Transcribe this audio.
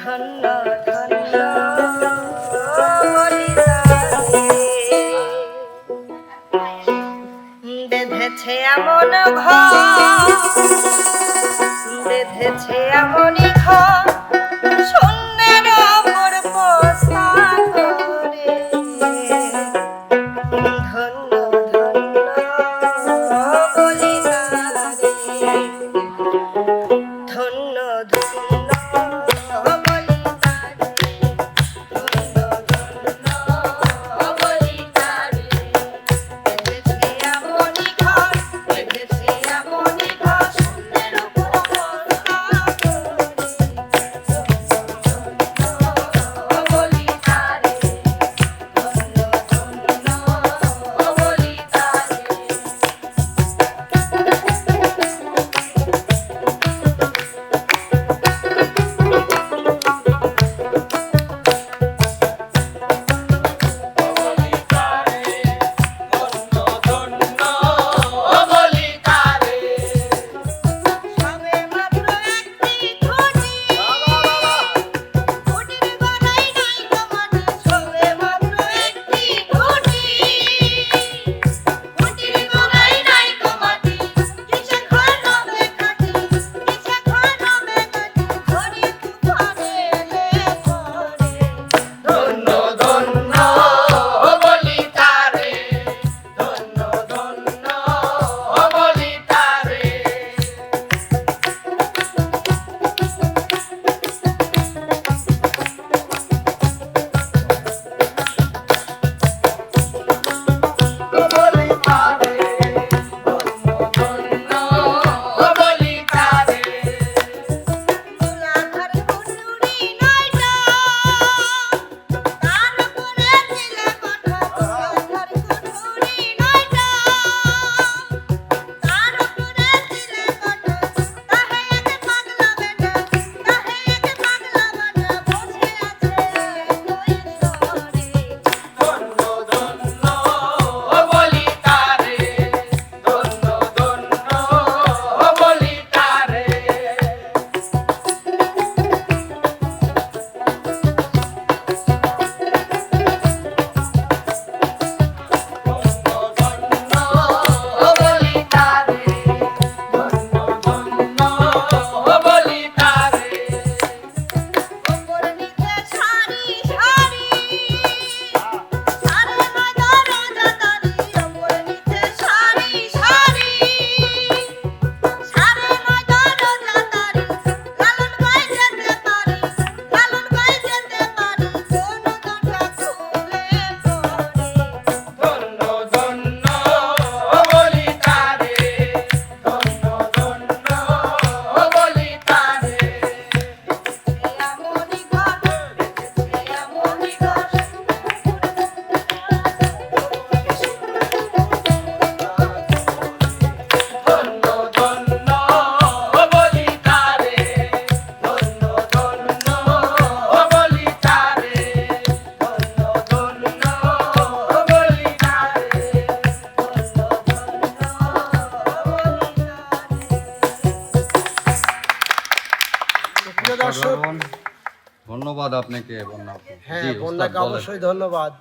ঠান্ডা ঠান্ডা বেঁধেছে এমন ঘর, বেঁধেছে এমনই ঘর শূন্যের অপর করে ধন্য ধন্য ধন্য ধন্য। oh দর্শক। ধন্যবাদ আপনাকে বন্যা হ্যাঁ বন্যাকে অবশ্যই ধন্যবাদ।